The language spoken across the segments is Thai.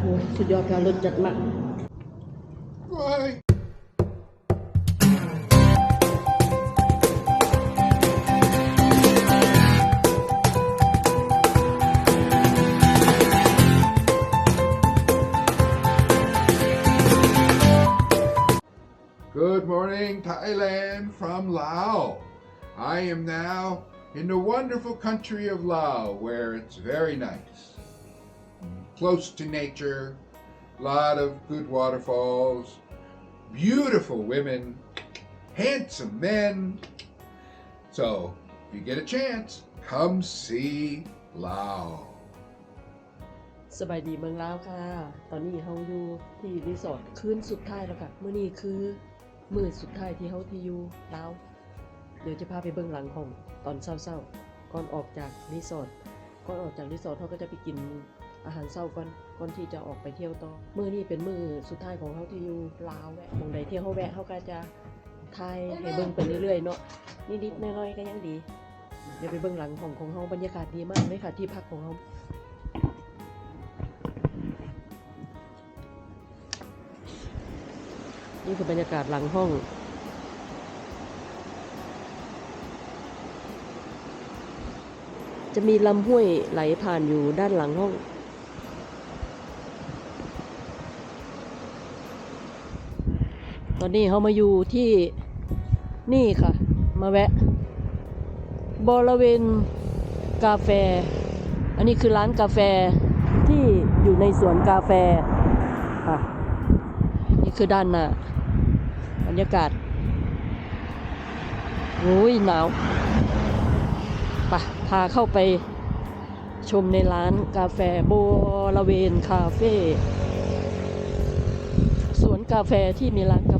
โอ้สุดยอดค่ะรสจัดมาก Why? Good morning, Thailand from Laos. I am now in the wonderful country of Laos where it's very nice. Close to nature, a lot of good waterfalls, beautiful women, handsome men. So, if you get a chance, come see Lao. สบายดีเมืองลาวค่ะ ตอนนี้เฮาอยู่ที่รีสอร์ทคืนสุดท้ายแล้วค่ะ มื้อนี้คือมื้อสุดท้ายที่เฮาที่อยู่ลาว เดี๋ยวจะพาไปเบื้องหลังของตอนเช้าๆ ก่อนออกจากรีสอร์ท ก่อนออกจากรีสอร์ทเขาก็จะไปกิน อาหารเช้าก่อนก่อนที่จะออกไปเที่ยวต่อมื้อนี้เป็นมื้อสุดท้ายของเฮาที่อยู่ลาวแวะหมองใดที่เฮาแวะเฮาก็จะถ่ายให้เบิ่งไปเรื่อยๆเนาะนิดๆน้อยๆก็ยังดีเดี๋ยวไปเบื้องหลังของของเฮาบรรยากาศดีมากเลยค่ะที่พักของเฮานี่คือบรรยากาศหลังห้อง จะมีลำห้วยไหลผ่านอยู่ด้านหลังห้อง ตอนนี้เขามาอยู่ที่นี่ค่ะ มาแวะ บริเวณกาแฟ อันนี้คือร้านกาแฟที่อยู่ในสวนกาแฟค่ะนี่คือด้านหน้าบรรยากาศโอ้ยหนาวปะพาเข้าไปชมในร้านกาแฟโบระเวนคาเฟ่สวนกาแฟที่มีร้าน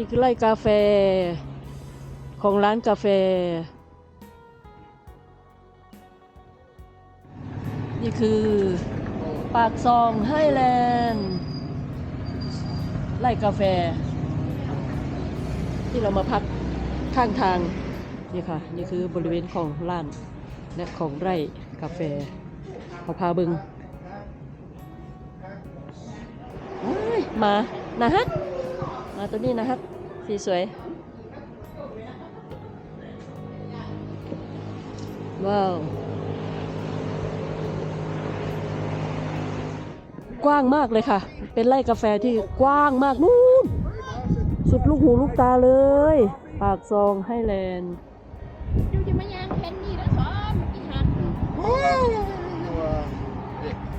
นี่คือไร่กาแฟของร้านกาแฟ นี่คือปากซองไฮแลนด์ไร่กาแฟ ที่เรามาพักข้างทาง นี่ค่ะ นี่คือบริเวณของร้านและของไร่กาแฟขาพาบิงมานะฮัท มาตัวนี้นะฮัทสีสวย ว้าว กว้างมากเลยค่ะ เป็นไร่กาแฟที่กว้างมากนู่น สุดลูกหูลูกตาเลย ปากซองไฮแลนด์ดูจะมายางเพนนี่แล้วสอนอีหัน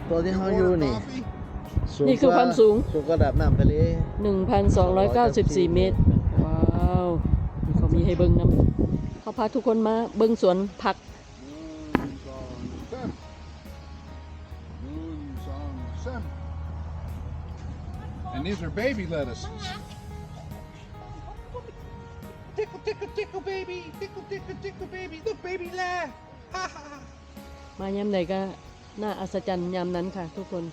ตัวที่เขาอยู่นี่ นี่คือความสูง สูงกว่าระดับน้ำทะเล1,294 เมตร ว้าวนี่เขามีให้เบิ้งน้ำเขาพาทุกคนมาเบิ้งสวนผัก And these are baby lettuces. Tickle, tickle, tickle, baby. Tickle, tickle, tickle, baby. Look, baby laugh. Ha ha ha. มายามใดก็น่าอัศจรรย์ยามนั้นค่ะทุกคน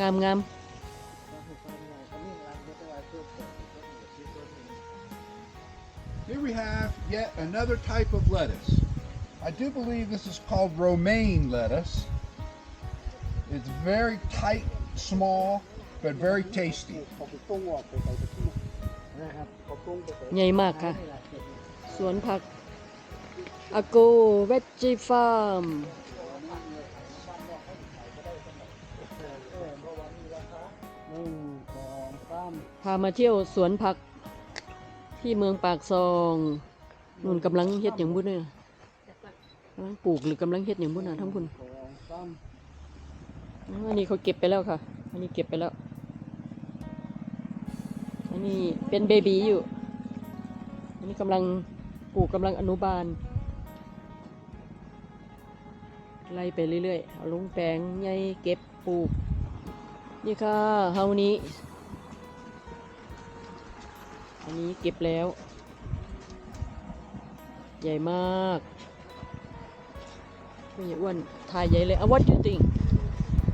งามงาม Here we have yet another type of lettuce. I do believe this is called romaine lettuce. It's very tight, small, but very tasty. ใหญ่มากค่ะ สวนผักอโกเวจิฟาร์ม มาเที่ยวสวนผักที่เมืองปากซองนุ่นกำลังเฮ็ดอย่างบุญเนี่ยกำลังปลูกหรือกำลังเฮ็ดอย่างบุญนะทั้งคุณอันนี้เขาเก็บไปแล้วค่ะ อันนี้เก็บไปแล้ว อันนี้เป็นเบบีอยู่ อันนี้กำลังปลูกกำลังอนุบาล ไล่ไปเรื่อยๆ เอาลงแปลงใหญ่เก็บปลูก นี่ค่ะเฮานี้ อันนี้เก็บแล้ว ใหญ่มากไม่ใหญ่อ้วนถ่ายใหญ่เลยอ่ะ what do you think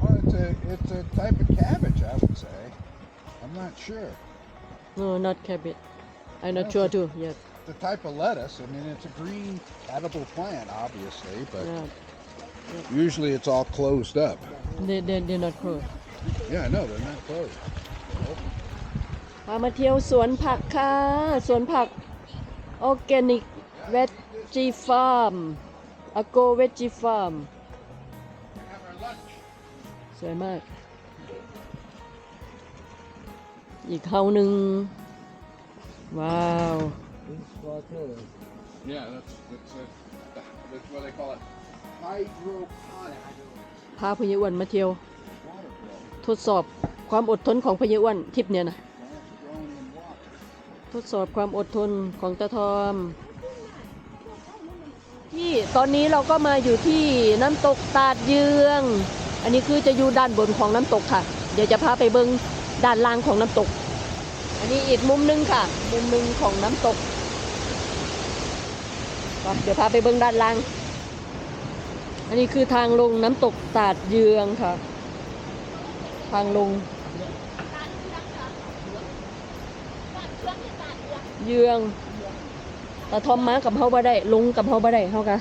Well, it's a it's a type of cabbage, I would say. I'm not sure. no not cabbage I'm not sure too yes The type of lettuce. I mean, it's a green edible plant, obviously, but yeah usually it's all closed up. they they they're not close Yeah, I know they're not closed. พามาเที่ยวสวนผักค่ะ สวนผักออร์แกนิกเวจีฟาร์มอโกเวจีฟาร์ม Have our lunch. สวยมาก อีกเท่าหนึ่งว้าว Yeah, that's that's a, that's what they call it. Hydroponic พาพญอ้วนมาเที่ยว water grow. ทดสอบความอดทนของพญอ้วนทริปเนี่ยนะ ทดสอบความอดทนของตาทอม ที่ตอนนี้เราก็มาอยู่ที่น้ำตกตาดเยือง อันนี้คือจะอยู่ด้านบนของน้ำตกค่ะ เดี๋ยวจะพาไปเบิงด้านล่างของน้ำตก อันนี้อีกมุมหนึงค่ะ มุมหนึงของน้ำตกเดี๋ยวพาไปเบิงด้านล่าง อันนี้คือทางลงน้ำตกตาดเยืองค่ะ ทางลง เยืองแต่ทอมมากับเฮาบ่ได้ ลงกับเฮาบ่ได้เฮากะ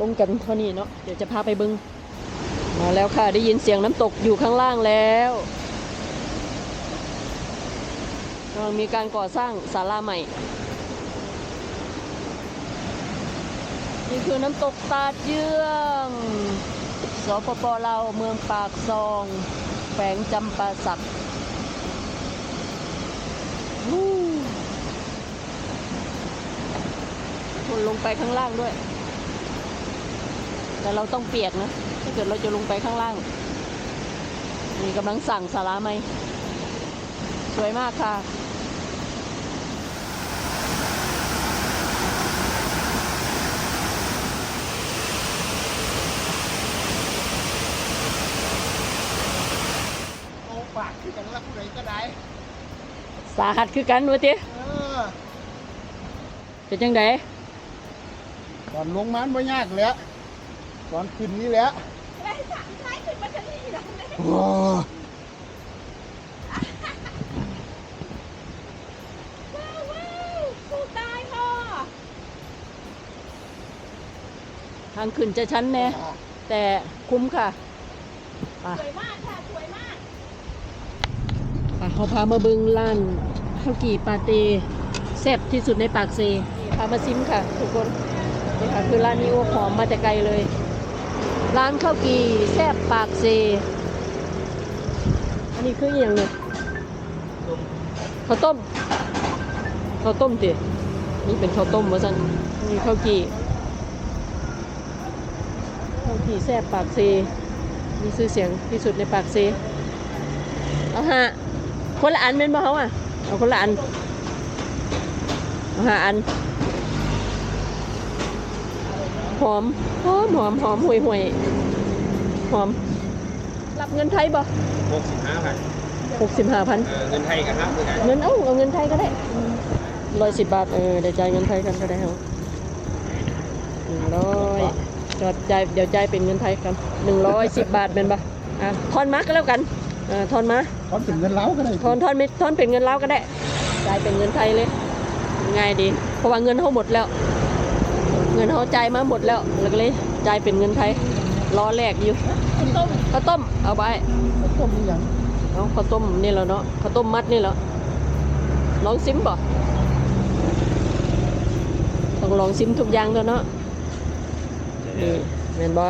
ลงกันเท่านี้เนาะเดี๋ยวจะพาไปบึงมาแล้วค่ะ ได้ยินเสียงน้ำตกอยู่ข้างล่างแล้วกำลังมีการก่อสร้างศาลาใหม่ นี่คือน้ำตกตาดเยืองสปปลาวเมืองปากซองแขวงจำปาสักวู้ ค นลงไปข้างล่างด้วย แต่เราต้องเปียกนะ ถ้าเกิดเราจะลงไปข้างล่าง นี่กำลังสั่งสาราไหมสวยมากค่ะเอาปากที่กันละผู้ใดก็ได้ สาหัสคือกันวะเตี้ยเออเป็นจังได ก่อนลงมันไม่ยากแล้วก่อนขึ้นนี่แหละโอ้าวสู้ตายพ่อทางขึ้นจะชั้นแน่แต่คุ้มค่ะอะสวยมากค่ะสวยมากอะเขาพามาเบิงร้านข้าวกี่ปาเต้แซ่บที่สุดในปากเซพามาซิมค่ะ ทุกคน นี่ค่ะคือร้านนี้โอหอมมาแต่ไกลเลย ร้านข้าวกีแซ่บปากเซ อันนี้คืออย่างเนี่ยข้าวต้มข้าวต้มตินี่เป็นข้าวต้มวะสันนี่ข้าวกีข้าวกีแซ่บปากเซมีชื่อเสียงที่สุดในปากเซเอาฮะคนละอันเป็นบ่เขาอะเอาคนละอันเอาห้าอัน หอมหอมหอมหอมห่วยห่วยหอม รับเงินไทยบ่หกสิบห้าพันหกสิบห้าพันเงินไทยกับครับคือกันเงินเอ้าเอาเงินไทยก็ได้ร้อยสิบบาทเออเดี๋ยวจ่ายเงินไทยกันก็ได้ครับหนึ่งร้อยก็จ่ายเดี๋ยวจ่ายเป็นเงินไทยกันหนึ่งร้อยสิบบาทเป็นปะอะทอนมาก็แล้วกันอ่าทอนมาตอนถึงเงินเล้าก็ได้ทอนทอนไม่ทอนเป็นเงินเล้าวก็ได้จ่ายเป็นเงินไทยเลยง่ายดี เพราะว่าเงินเขาหมดแล้ว เงินเขาจ่ายมาหมดแล้วแล้วก็เลยจ่ายเป็นเงินไทยรอแลกอยู่ข้าวต้มข้าวต้มเอาไปต้มนี่ยังเอาข้าวต้มนี่แหล้วเนาะข้าวต้มมัดนี่แหล้วลองซิมบ่ต้องลองซิมทุกอย่างแล้วเนาะนี่เห็นบ่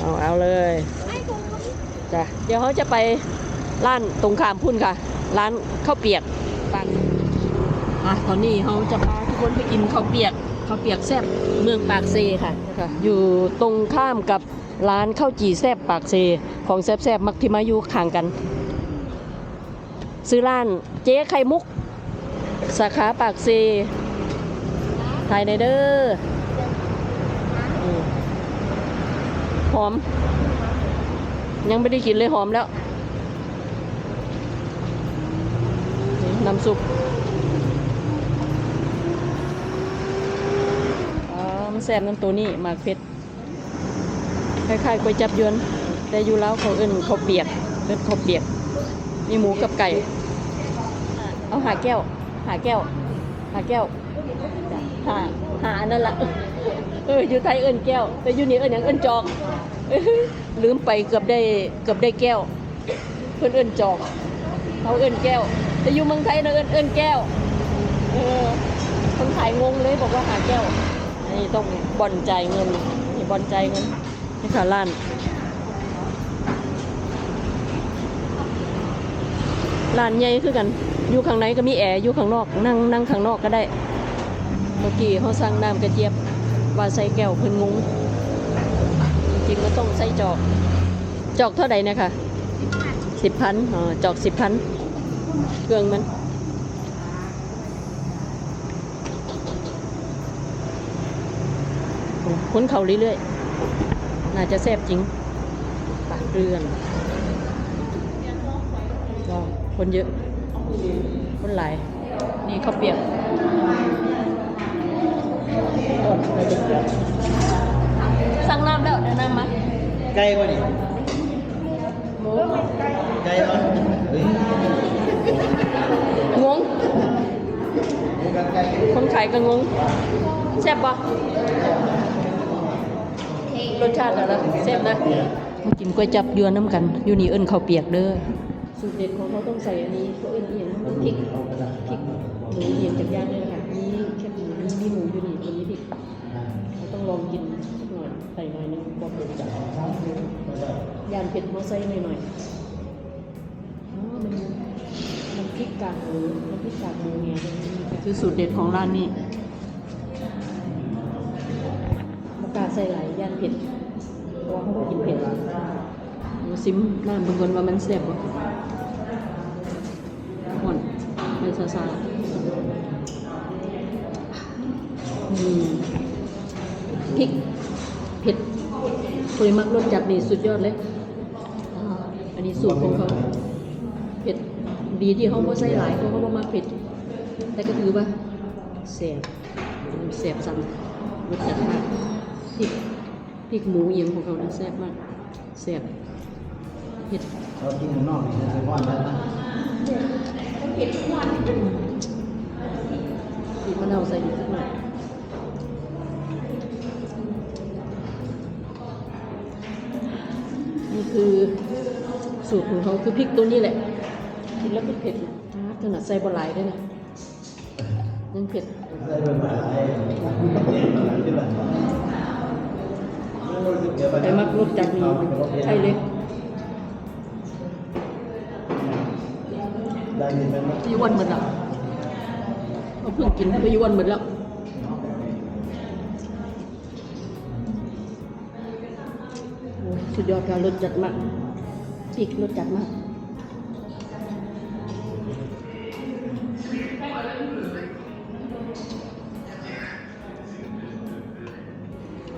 เอาเอาเลยจ้ะเดี๋ยวเขาจะไปร้านตรงข้ามพุ่นค่ะ ร้านข้าวเปียกปังอะตอนนี้เขาจะพาทุกคนไปกินข้าวเปียก ข้าวเปียกแซ่บเมืองปากเซค่ะค่ะ อยู่ตรงข้ามกับร้านข้าวจี่แซ่บปากเซ ของแซ่บๆมักที่มาอยู่ข้างกัน ซื้อร้านเจ๊ไข่มุก สาขาปากเซไทยในเด้ออืมหอม ยังไม่ได้กินเลยหอมแล้วนี่น้ำซุปอ๋อมัน แซ่บน้ำตัวนี้หมากเพชรคล้ายๆก๋วยจับยวนแต่อยู่แล้วเขาเอิ้นข้าเปียกเอิ้นข้าเปียก มีหมูกับไก่ เอาหาแก้ว หาแก้ว หาแก้วหาหาอันนั่นละเอออยู่ไทยเอิ้นแก้ว แต่อยู่นี่เอิ้นหยังเอิ้นจอกลืมไปเกือบได้เกือบได้แก้ว เพื่อนเอิ้นจอกเขาเอิ้นแก้ว แต่อยู่เมืองไทยนะเอิ้นเอิ้นแก้วเออคนขายงงเลยบอกว่าหาแก้ว นี่ต้องบ่อนจ่ายเงินนี่บ่อนจ่ายเงินนี่ค่ะร้านร้านใหญ่คือกัน อยู่ข้างในก็มีแอร์อยู่ข้างนอกนั่งนั่งข้างนอกก็ได้ เมื่อกี้เขาสั่งน้ำกระเจี๊ยบว่าใส่แก้วเพิ่นงงจริงก็ต้องใส่จอก จอกเท่าไหร่เนะคะสิบพันอ๋อจอกสิบพันเครื่องมัน โอ้ ค้นเขาเรื่อยๆ น่าจะแซ่บจริง ปากเรือนว้าวคนเยอะ คนหลาย นี่ข้าวเปียกโอ้ไปดูสั่งน้ำแล้วเดี๋ยวน้ำมาไกลกว่านี่หมูไกลเนาะเฮ้ยงงคนขายก็งงแซ่บปะ รสชาติอะไรแซ่บนะมากินก๋วยจับยวนน้ำกันอยู่นี่เอิ้นข้าวเปียกเด้อสูตรเด็ดของเขาต้องใส่อันนี้เขาเอิ้นอหย่างนั้นพริกพริกหมูเยียนจากย่างเลยค่ะนี่แค่หมูมีหมูอยู่นี่วันนี้พริกเราต้องลองกินสักหน่อยใส่หน่อยนึงบอกเผ็ดจัดยานเผ็ดมอไซค์หน่อยหน่อยอ๋อมันมันพริกกากหมูมันพริกกากหมูเนี่ยคือสูตรเด็ดของร้านนี้ มากล้าใส่หลายย่านเผ็ดเพราะว่าเขากินเผ็ดดูซิมน้ำเบางคนว่ามันแซ่บบ่ห่อนเป็นซาซาอืมพริกเผ็ดเคยมักรสจัดนี่สุดยอดเลย อันนี้สูตรของเขาเผ็ดดีที่เขาไม่ใส่หลายเขาก็บ่มักเผ็ด แต่ก็ถือว่าแสบแสบซ้ำรสจัดมาก พริกพริกหมูเอียงของเขานะแซ่บมากแสบเผ็ดเรากินข้างนอกนี่จะว่านได้นะบีบมะนาวใส่อีกสักหน่อยนี่คือสูตรของเขาคือพริกตัวนี้แหละ กินแล้วเผ็ดๆนะขนาดใส่บะหลายด้วยนะยังเผ็ดได้เป็นแบบไอ้ที่ แต่มักรสจัดนี่ใช่เลยได้ยินเป็นไปยวนหมดแล้วเอาเพิ่งกินไปยวนหมดแล้วสุดยอดการรสจัดมากพริกรสจัดมาก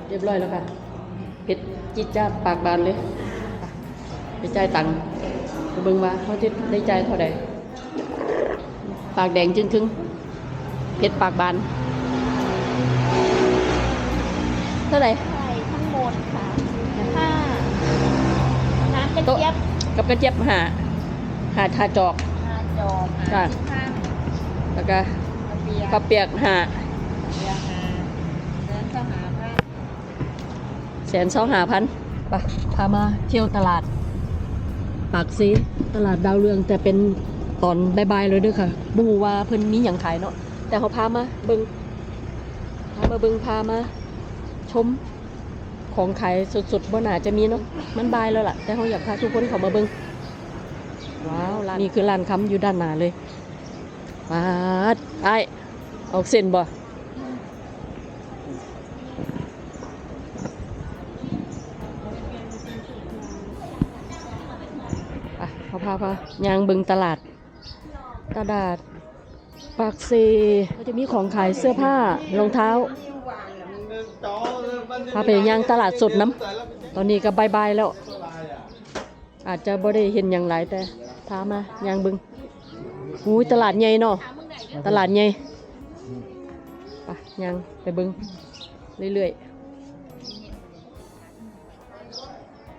เรียบร้อยแล้วค่ะ จิตจ้าดปากบานเลยไปจ่ายตังค์ไปเบิ่งว่าเขาจะได้จ่ายเท่าใดปากแดงจึงครึ่งเผ็ดปากบาน เท่าไหร่ใช่ทั้งหมดค่ะห้าน้ำกระเจี๊ยบกับกระเจี๊ยบหาหาทาจอกห้าจอกจ้ะห้าแล้วก็กระเปียกข้าวเปียกหา เบียร์ห้าเดินเข้าหาพระ แส นสองหาพันไปพามาเที่ยวตลาด ปากซีตลาดดาวเรืองแต่เป็นตอนบายๆเลยเด้วยค่ะบฮูว่าเพิ่นมีอย่างขายเนาะแต่เขาพามาเบิงพามาเบิงพามา ชมของขายสดๆบ่น่าจะมีเนาะมันบายแล้วล่ะ แต่เขาอยากพาทุกคนเขามาเบิงว้าวร้านนี่คือร้านค้ำอยู่ด้านหน้าเลยว้าดไอายออกเส้นบ่ อะพาพาพายางบึงตลาด ตลาดปากเซก็จะมีของขายเสื้อผ้ารองเท้าพาไปยางตลาดสดน้ำตอนนี้ก็บายบายแล้ว อาจจะบ่ได้เห็นอย่างไรแต่พามายางบึงอุ้ยตลาดใหญ่เนาะตลาดใหญ่ไปยางไปบึงเรื่อยๆ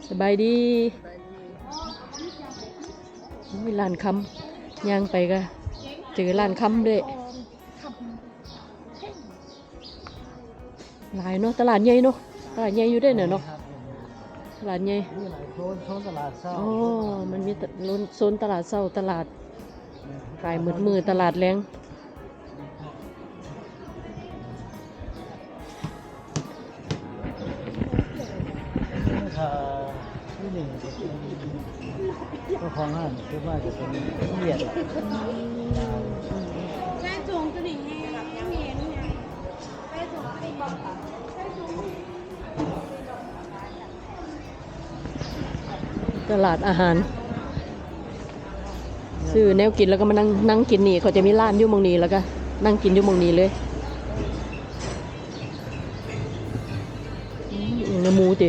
สบายดี อุ้ยร้านคำยางไปก็เจอร้านคำด้วยหลายเนาะตลาดใหญ่เนาะตลาดใหญ่อยู่ได้เนอะเนาะตลาดใหญ่นี่หลายโซนโซนตลาดเช้าอ๋อมันมีตะโซนโซนตลาดเช้าตลาดกายมืดมือตลาดแรงถ้าที่นี่จะ เป็นเจ้าของห้างคิดว่าจะเป็นเวียดแม่จงตัวนี้ไงเมียนไงแม่จงตัวนี้บอกค่ะแม่จงตลาดอาหาร ซื้อแนวกินแล้วก็มานั่งนั่งกินนี่เขาจะมีร้านอยู่มองนี้แล้วก็นั่งกินอยู่มองนี้เลยอืมเนื้อหมูติ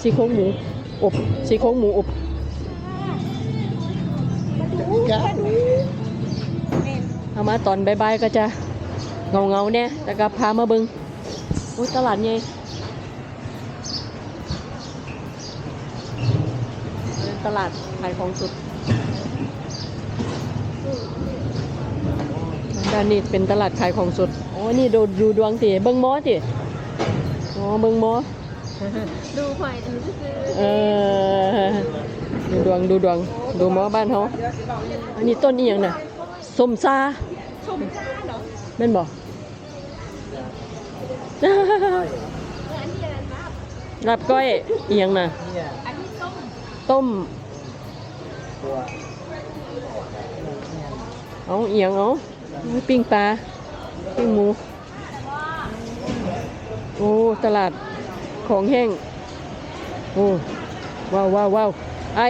ซี่โครงหมูอบซี่โครงหมูอบ มาตอนบ่ายๆก็จะเงาเงาๆเนี่ยแต่ก็พามาเบิงอุ้ยตลาดใหญ่เป็นตลาดขายของสดด้านนี้เป็นตลาดขายของสดอ๋อ นี่ดูดูดวงติเบิงหมอติอ๋อ เบิงหมอ ดูหอยดูซื้อเออ ดูดวงดูดวง ดูหมอบ้านเขา อันนี้ต้นอีหยังน่ะส้มซา ชมจ้าเหรอแม่นบอกเอออันนี้อะไรนะรับก้อยอีหยังน่ะเนี่ยอันนี้ต้มต้ม ตัวเอาอีหยังเอาปิ้งปลาปิ้งหมู โอ้ตลาดของแห้ง โอ้ว้าวว้าวว้าวไอ้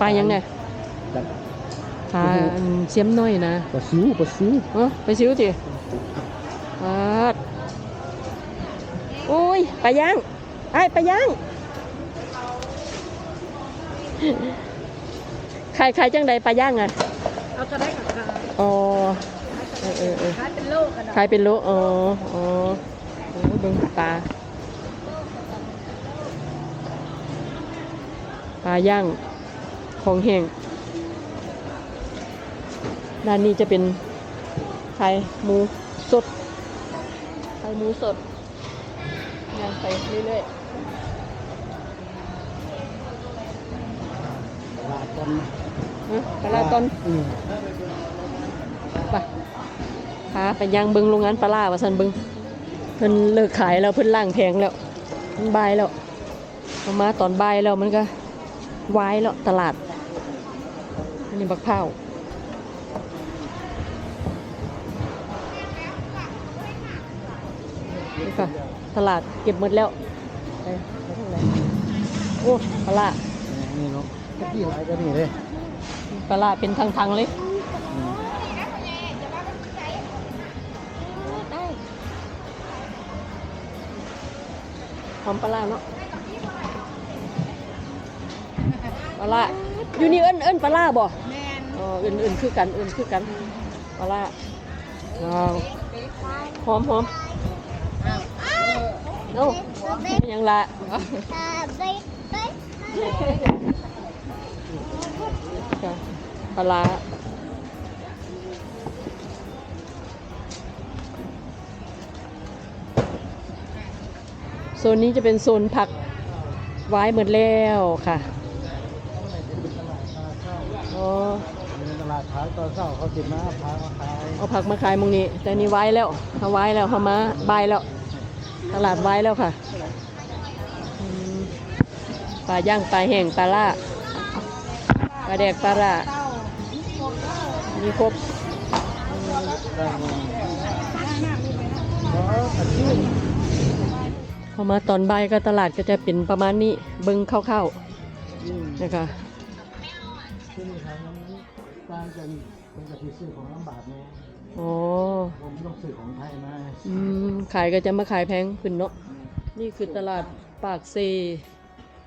ปลายังไงแบบ ปลาอันเสียมน้อยนะปลาซิวปลาซิวเออไปซิ้วสิปาดโอ้ยปลาย่างไอ้ปลาย่างใครใครจังใดปลาย่างอะเอากระได้กับกระอ๋อเออเออเออขายเป็นโลกกันใครเป็นโลอ๋ออ๋อโอ้เบิ่งปลาปลาย่างของแห้ง ด้านนี้จะเป็นไข่หมูสด ไข่หมูสดย่างไปเรื่อยตลาดกันๆนะปลาร้าต้นอืมไปพาไปย่างเบิงโรงงานปลาร้าว่าสันเบิงเพิ่นเลิกขายแล้วเพิ่นล่างแพงแล้วมันบายแล้วเอามาตอนบายแล้วมันก็วายแล้วตลาดอันนี้บักพร้า นี่ค่ะตลาดเก็บหมดแล้วไปไปทางไหนโอ้ปลาร้านี่เนาะตะกี้หลายก็นี่เลยปลาร้าเป็นทางๆเลยได้หอมปลาร้าเนาะปลาร้าอยู่นี่เอิ้นเอิ้นปลาร้าบ่แมนอ๋อเอิ้นเอิ้นคือกันเอิ้นคือกันปลาร้าว้าวหอมหอม เอ้าเป็นหยังละจ้ะปลาร้าโซนนี้จะเป็นโซนผักไว้หมดแล้วค่ะอ๋อในตลาดขายตอนเช้าเขาติดมาพามาขายเอาผักมาขายหมองนี้แต่นี่ไว้แล้วเขาไว้แล้วเขามาบายแล้ว ตลาดไว้แล้วค่ะปลาย่างปลาแห้งปลาล่าปลาแดกปลาล่ามีครบพอมาตอนบ่ายก็ตลาดก็จะเป็นประมาณนี้เบิ้งคร่าๆนะคะที่นี่ครับมันต่างกันเป็นกะทิซื้อของลำบากแน่ อ๋อผมต้องซื้อของไทยมาอืมขายก็จะมาขายแพงขึ้นเนาะนี่คือตลาดปากเซ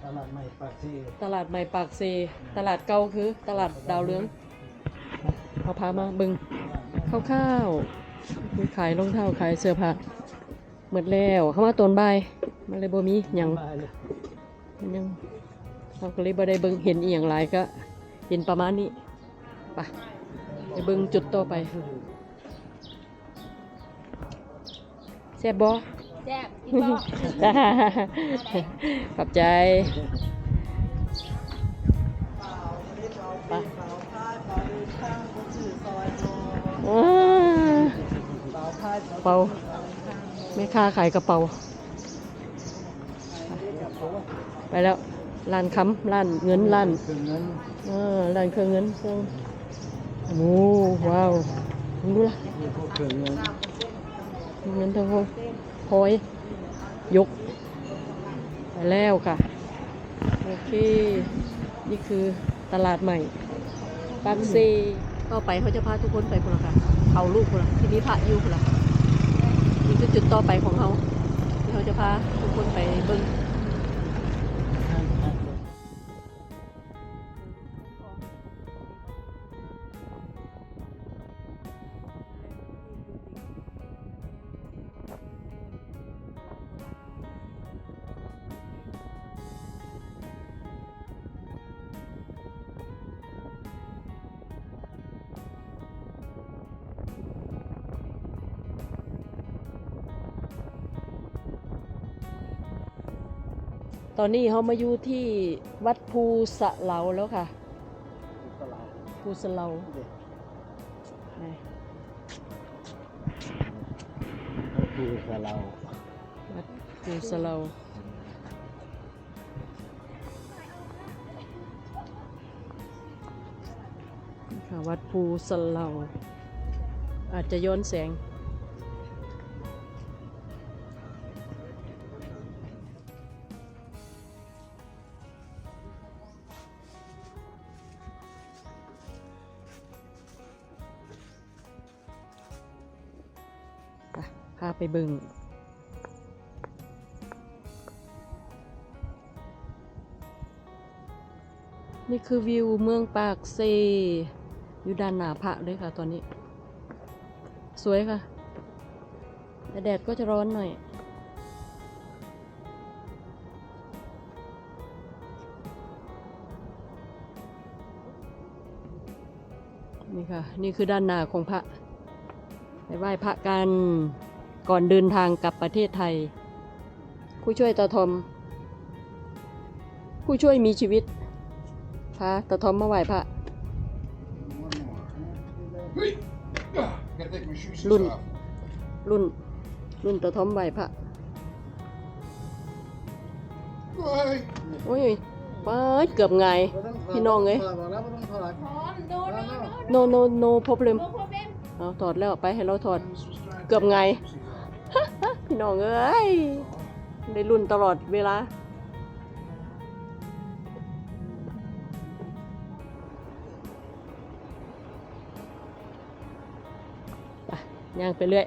ตลาดใหม่ปากซีตลาดใหม่ปากเซ ตลาดเก่าคือ ตลาดดาวเรืองเขาพามาเบึงคร่าวๆมีขายรองเท้าขายเสื้อผ้าหมดแล้วเข้ามาตอนบ่ายมาเลยบ่มีหยังบายเลยมันยังเราก็เลยบ่ได้เบิ่งเห็นอีหยังหลายก็ เห็นประมาณนี้ไปไปเบิ่งจุดต่อไป แซ่บบ่แซ่บพี่บอกจ้าขอบใจไปอ่าเปาแม่ค้าขายกระเป๋า ไปแล้วร้านค้ำร้านเงินร้านคือเงินเออร้านเครื่องเงินเครื่องโอ้ว้าวมึงดูละ นั่งเงินเทั้งห้องพอยยก ไปแล้วค่ะ โอเค นี่คือตลาดใหม่ปากเซต่อไปเขาจะพาทุกคนไปคนละค่ะ เขาลูกคนละที่นี่พระยู่คนละนี่คือจุดต่อไปของเขาที่เขาจะพาทุกคนไปเบิ้ง ตอนนี้เขามาอยู่ที่วัดภูสะเหลาแล้วค่ะตลาดภูสะเหลาเด็กไหนก็คือสเราวัดภูสะเหลานี่ค่ะวัดภูสะเหลาอาจจะย้อนแสง ไปบึงนี่คือวิวเมืองปากเซอยู่ด้านหน้าพระเลยค่ะตอนนี้ สวยค่ะ แต่แดดก็จะร้อนหน่อยนี่ค่ะ นี่คือด้านหน้าของพระไปไหว้พระกัน ก่อนเดินทางกลับประเทศไทย ผู้ช่วยตาทอม ผู้ช่วยมีชีวิตพาตาทอมมาไหว้พระ Hey! Ah, gotta take my shoes Lun. off. รุ่น รุ่นตาทอมไหว้พระโอ้ยป้าเกือบไงพี่น้องเอ้ยบอกแล้วไงโนโน no no no problem โนโปรเบมเอาถอดแล้วไปให้เราถอด เกือบไง พี่น้องเอ้ยได้รุ่นตลอดเวลาไปย่างไปเรื่อย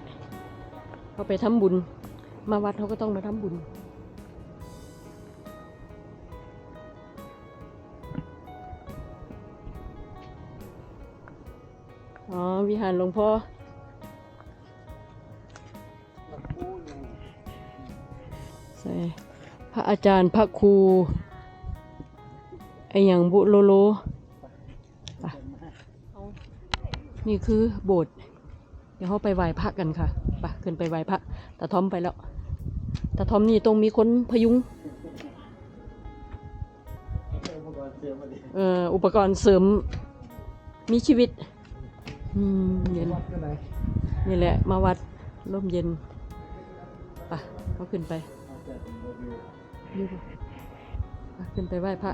เขาไปทำบุญ มาวัดเขาก็ต้องมาทำบุญอ๋อวิหารหลวงพ่อ ใส่พระอาจารย์พระครูไออย่างบุโลโลไปเอานี่คือโบสถ์เดี๋ยวเขาไปไหว้พระกันค่ะไปขึ้นไปไหว้พระตาทอมไปแล้วตาทอมนี่ต้องมีคนพยุงอุปกรณ์เสริมมาดิเอ่ออุปกรณ์เสริมมีชีวิตอืมเย็นนนี่แหละ มาวัดร่มเย็นไปเขาขึ้นไป อาจจะเป็นโมบิลนี่ดูไปขึ้นไปไหว้พระ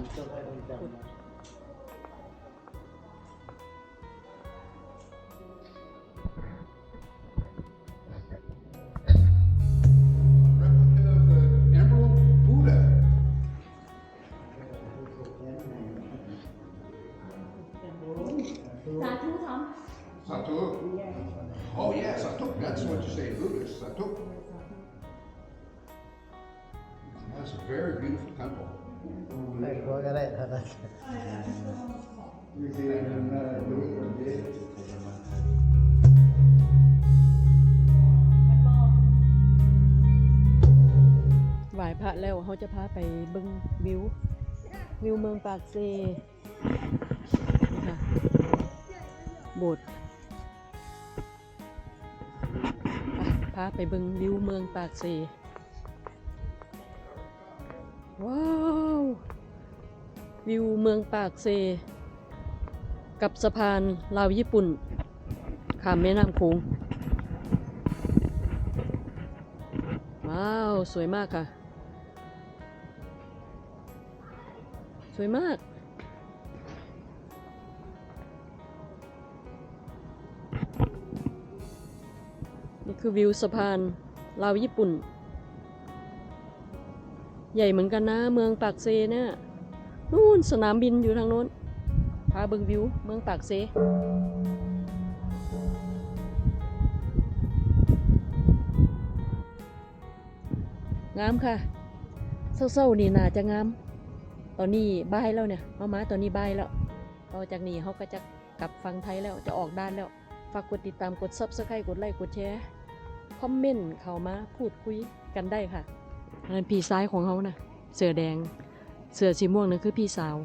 It's a very beautiful temple. ได้ครัวก็ได้เท่านั้นไหว้พระแล้วเขาจะพาไปเบิ่งวิว วิวเมืองปากเซนี่ค่ะโบสถ์ไปพาไปเบิ่งวิวเมืองปากเซ ว้าว วิวเมืองปากเซ กับสะพานลาวญี่ปุ่นข้ามแม่น้ำโขงว้าว สวยมากค่ะ สวยมากนี่คือวิวสะพานลาวญี่ปุ่น ใหญ่เหมือนกันนะ เมืองปากเซเนี่ย นู่นสนามบินอยู่ทางโน้น พาเบิงวิว เมืองปากเซ งามค่ะ เศร้าๆนี่น่าจะงาม ตอนนี้บ่ายแล้วเนี่ยมามาตอนนี้บ่ายแล้วต่อจากนี้เขาก็จะกลับฟังไทยแล้วจะออกด้านแล้ว ฝากกดติดตามกด subscribe กดไลค์กดแชร์ คอมเมนต์เข้ามาพูดคุยกันได้ค่ะ อันนั้นพี่ซ้ายของเขานะเสือแดง เสือสีม่วงนั่นคือพี่สาว